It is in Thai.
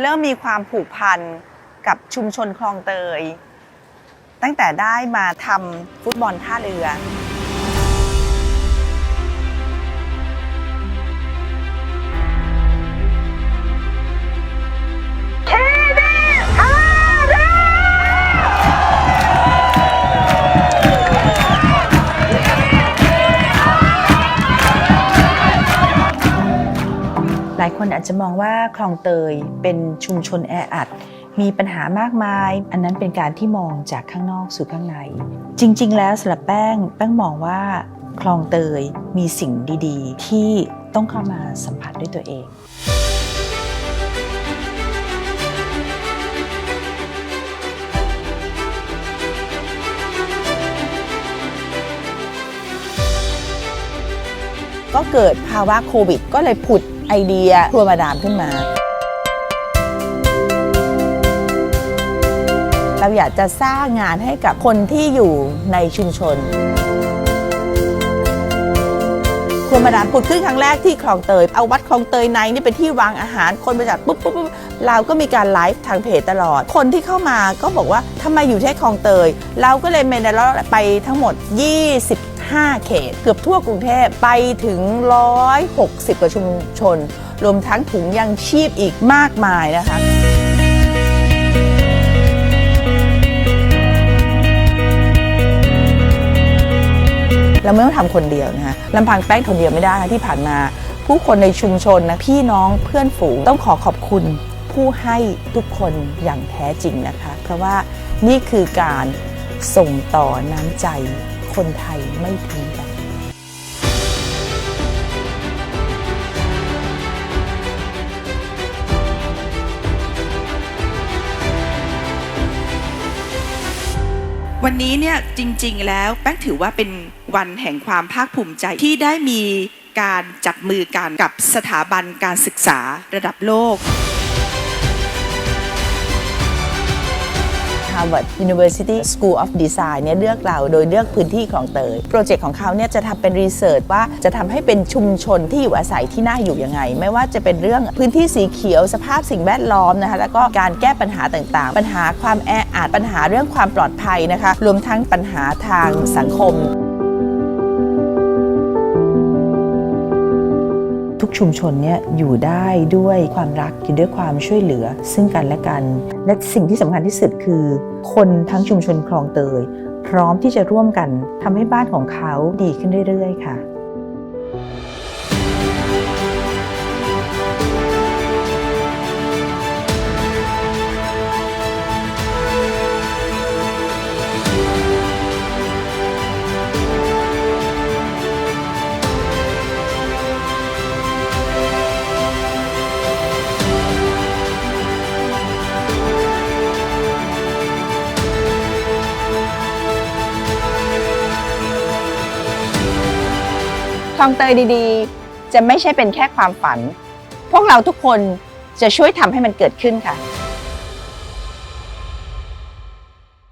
เริ่มมีความผูกพันกับชุมชนคลองเตย ตั้งแต่ได้มาทำฟุตบอลท่าเรือ หลายคนอาจจะมองว่าคลองเตยเป็นชุมชนแออัด มีปัญหามากมาย อันนั้นเป็นการที่มองจากข้างนอกสู่ข้างใน จริง ๆ แล้วสำหรับแป้ง แป้งมองว่าคลองเตยมีสิ่งดี ๆ ที่ต้องเข้ามาสัมผัสด้วยตัวเองก็เกิดภาวะโควิด ก็เลยผุด ไอเดียครัวมาดามขึ้นมา เราอยากจะสร้างงานให้กับคนที่อยู่ในชุมชนครัวมาดามผุดขึ้นครั้งแรกที่คลองเตย เอาวัดคลองเตยในนี่เป็นที่วางอาหาร คนไปจัดปุ๊บปุ๊บปุ๊บเราก็มีการไลฟ์ทางเพจตลอด คนที่เข้ามาก็บอกว่าทำไมอยู่แค่คลองเตย เราก็เลยเมนแล้วไปทั้งหมด 5 เขต เกือบทั่วกรุงเทพไปถึง 160 กว่าชุมชน รวมทั้งถุงยังชีพอีกมากมายนะคะเราไม่ต้องทำคนเดียวนะคะลำพังแป้งคนเดียวไม่ได้นะที่ผ่านมา ผู้คนในชุมชนนะพี่น้องเพื่อนฝูงต้องขอขอบคุณผู้ให้ทุกคนอย่างแท้จริงนะคะ เพราะว่านี่คือการส่งต่อน้ำใจ คนไทยไม่ทิ้งกันวันนี้เนี่ยจริงๆแล้วแป้งถือว่าเป็นวันแห่งความภาคภูมิใจที่ได้มีการจับมือกันกับสถาบันการศึกษาระดับโลก Harvard University School of Design เนี่ยเลือกเราโดยเลือกพื้นที่ของเตย โปรเจกต์ของเขาเนี่ยจะทำเป็นรีเสิร์ชว่าจะทำให้เป็นชุมชนที่อยู่อาศัยที่น่าอยู่ยังไง ไม่ว่าจะเป็นเรื่องพื้นที่สีเขียวสภาพสิ่งแวดล้อมนะคะแล้วก็การแก้ปัญหาต่างๆ ปัญหาความแออัดปัญหาเรื่องความปลอดภัยนะคะรวมทั้งปัญหาทางสังคม ทุกชุมชนเนี่ยอยู่ได้ด้วยความรักอยู่ด้วยความช่วยเหลือ ซึ่งกันและกัน และสิ่งที่สำคัญที่สุดคือ คนทั้งชุมชนคลองเตย พร้อมที่จะร่วมกันทำให้บ้านของเขาดีขึ้นเรื่อยๆ ค่ะ คลองเตยดีๆ จะไม่ใช่เป็นแค่ความฝัน พวกเราทุกคนจะช่วยทำให้มันเกิดขึ้นค่ะ